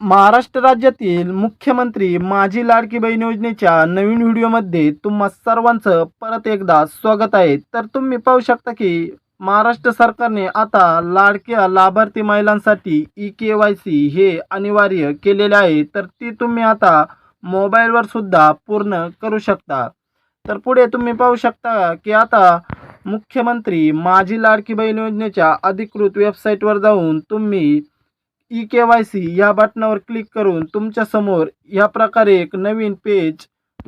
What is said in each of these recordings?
महाराष्ट्र राज्यातील मुख्यमंत्री माझी लाडकी बहीण योजनेच्या नवीन व्हिडिओमध्ये तुम्हा सर्वांचं परत एकदा स्वागत आहे. तर तुम्ही पाहू शकता की महाराष्ट्र सरकारने आता लाडक्या लाभार्थी महिलांसाठी ई के वाय सी हे अनिवार्य केलेले आहे. तर ती तुम्ही आता मोबाईलवर सुद्धा पूर्ण करू शकता. तर पुढे तुम्ही पाहू शकता की आता मुख्यमंत्री माझी लाडकी बहीण योजनेच्या अधिकृत वेबसाईटवर जाऊन तुम्ही ई के वाय सी या बटनावर क्लिक करून तुमच्यासमोर या प्रकारे एक नवीन पेज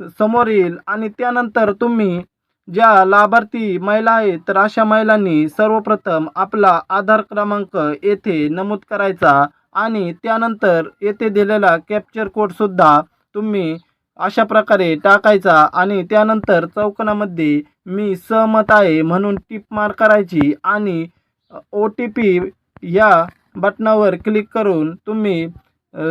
समोर येईल आणि त्यानंतर तुम्ही ज्या लाभार्थी महिला आहेत तर अशा महिलांनी सर्वप्रथम आपला आधार क्रमांक येथे नमूद करायचा आणि त्यानंतर येथे दिलेला कॅप्चर कोडसुद्धा तुम्ही अशा प्रकारे टाकायचा आणि त्यानंतर चौकनामध्ये मी सहमत आहे म्हणून टिप मार करायची आणि ओ टी पी या बटनावर क्लिक करून तुम्ही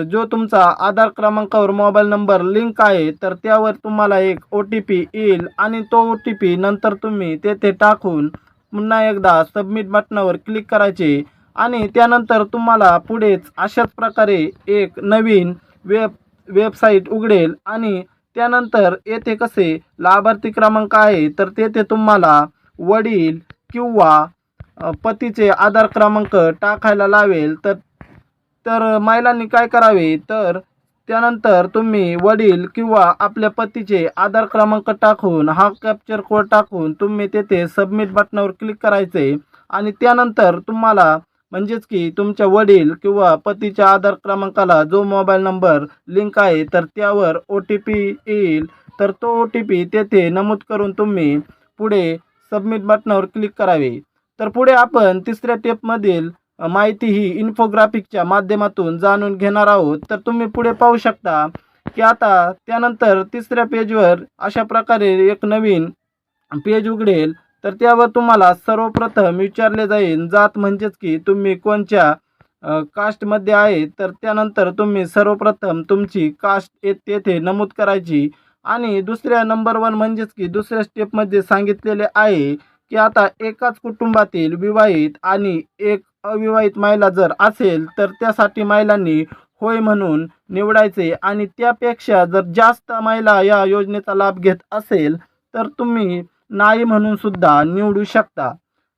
जो तुमचा आधार क्रमांकावर मोबाईल नंबर लिंक आहे तर त्यावर तुम्हाला एक ओ टी पी येईल आणि तो ओ टी पी नंतर तुम्ही तेथे टाकून पुन्हा एकदा सबमिट बटनावर क्लिक करायचे आणि त्यानंतर तुम्हाला पुढेच अशाच प्रकारे एक नवीन वेब वेबसाईट उघडेल आणि त्यानंतर येथे कसे लाभार्थी क्रमांक आहे तर तेथे तुम्हाला वडील किंवा पतीचे आधार क्रमांक टाकायला लावेल तर तर महिलांनी काय करावे? तर त्यानंतर तुम्ही वडील किंवा आपल्या पतीचे आधार क्रमांक टाकून हा कॅप्चर कोड टाकून तुम्ही तेथे सबमिट बटनावर क्लिक करायचे. आणि त्यानंतर तुम्हाला म्हणजेच की तुमच्या वडील किंवा पतीच्या आधार क्रमांकाला जो मोबाईल नंबर लिंक आहे तर त्यावर ओ टी पी येईल. तर तो ओ टी पी तेथे नमूद करून तुम्ही पुढे सबमिट बटनावर क्लिक करावे. तर पुढे आपण तिसऱ्या टेपमधील माहिती ही इन्फोग्राफिकच्या माध्यमातून जाणून घेणार आहोत. तर तुम्ही पुढे पाहू शकता की आता त्यानंतर तिसऱ्या पेजवर अशा प्रकारे एक नवीन पेज उघडेल. तर त्यावर तुम्हाला सर्वप्रथम विचारले जाईल जात म्हणजेच की तुम्ही कोणत्या कास्टमध्ये आहे तर त्यानंतर तुम्ही सर्वप्रथम तुमची कास्ट येथे नमूद करायची. आणि दुसऱ्या नंबर वन म्हणजेच की दुसऱ्या स्टेपमध्ये सांगितलेले आहे की आता एकाच कुटुंबातील विवाहित आणि एक अविवाहित महिला जर असेल तर त्यासाठी महिलांनी होय म्हणून निवडायचे आणि त्यापेक्षा जर जास्त महिला या योजनेचा लाभ घेत असेल तर तुम्ही नाही म्हणून सुद्धा निवडू शकता.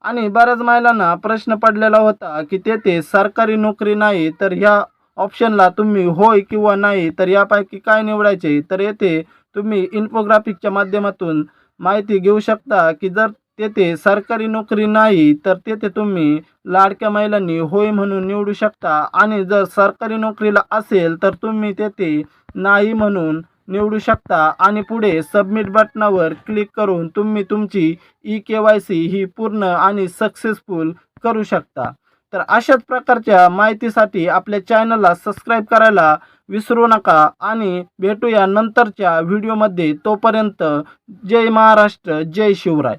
आणि बऱ्याच महिलांना प्रश्न पडलेला होता की तेथे सरकारी नोकरी नाही तर ह्या ऑप्शनला तुम्ही होय किंवा नाही तर यापैकी काय निवडायचे? तर येथे तुम्ही इन्फोग्राफिकच्या माध्यमातून माहिती घेऊ शकता की जर तेथे सरकारी नोकरी नाही तर तेथे तुम्ही लाडक्या महिलांनी होय म्हणून निवडू शकता. आणि जर सरकारी नोकरीला असेल तर तुम्ही तेथे नाही म्हणून निवडू शकता. आणि पुढे सबमिट बटनावर क्लिक करून तुम्ही तुमची ई के वाय सी ही पूर्ण आणि सक्सेसफुल करू शकता. तर अशाच प्रकारच्या माहितीसाठी आपल्या चॅनलला सबस्क्राईब करायला विसरू नका आणि भेटूया नंतरच्या व्हिडिओमध्ये. तोपर्यंत जय महाराष्ट्र जय शिवराय.